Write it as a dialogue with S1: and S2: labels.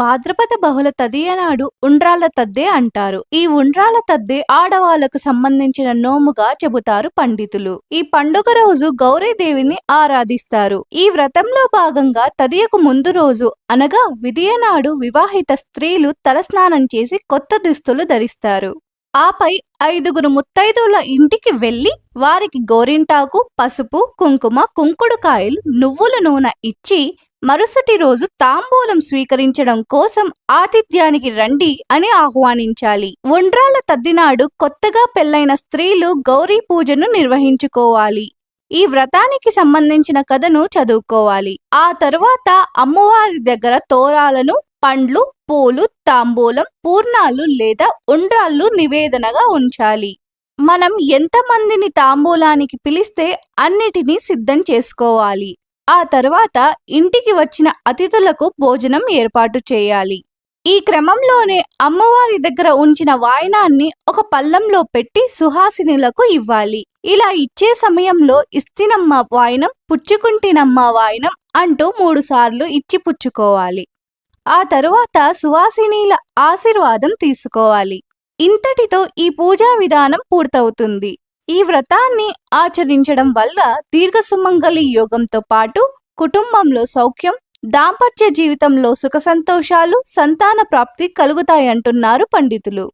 S1: భాద్రపద బహుళ తదియ నాడు ఉండ్రాల తద్దే అంటారు. ఈ ఉండ్రాల తద్దే ఆడవాళ్ళకు సంబంధించిన నోముగా చెబుతారు పండితులు. ఈ పండుగ రోజు గౌరీదేవిని ఆరాధిస్తారు. ఈ వ్రతంలో భాగంగా తదియకు ముందు రోజు అనగా విదియనాడు వివాహిత స్త్రీలు తలస్నానం చేసి కొత్త దుస్తులు ధరిస్తారు. ఆపై ఐదుగురు ముత్తైదువుల ఇంటికి వెళ్ళి వారికి గోరింటాకు పసుపు కుంకుమ కుంకుడుకాయలు నువ్వుల నూనె ఇచ్చి మరుసటి రోజు తాంబూలం స్వీకరించడం కోసం ఆతిథ్యానికి రండి అని ఆహ్వానించాలి. ఉండ్రాల తద్దినాడు కొత్తగా పెళ్ళైన స్త్రీలు గౌరీ పూజను నిర్వహించుకోవాలి. ఈ వ్రతానికి సంబంధించిన కథను చదువుకోవాలి. ఆ తరువాత అమ్మవారి దగ్గర తోరాలను పండ్లు పూలు తాంబూలం పూర్ణాలు లేదా ఉండ్రాళ్ళు నివేదనగా ఉంచాలి. మనం ఎంతమందిని తాంబూలానికి పిలిస్తే అన్నిటినీ సిద్ధం చేసుకోవాలి. ఆ తర్వాత ఇంటికి వచ్చిన అతిథులకు భోజనం ఏర్పాటు చేయాలి. ఈ క్రమంలోనే అమ్మవారి దగ్గర ఉంచిన వాయనాన్ని ఒక పల్లంలో పెట్టి సుహాసినులకు ఇవ్వాలి. ఇలా ఇచ్చే సమయంలో ఇస్తినమ్మ వాయనం పుచ్చుకుంటినమ్మ వాయనం అంటూ మూడు సార్లు ఇచ్చి పుచ్చుకోవాలి. ఆ తరువాత సువాసినీల ఆశీర్వాదం తీసుకోవాలి. ఇంతటితో ఈ పూజా విధానం పూర్తవుతుంది. ఈ వ్రతాన్ని ఆచరించడం వల్ల దీర్ఘ సుమంగళి యోగంతో పాటు కుటుంబంలో సౌఖ్యం దాంపత్య జీవితంలో సుఖ సంతోషాలు సంతాన ప్రాప్తి కలుగుతాయంటున్నారు పండితులు.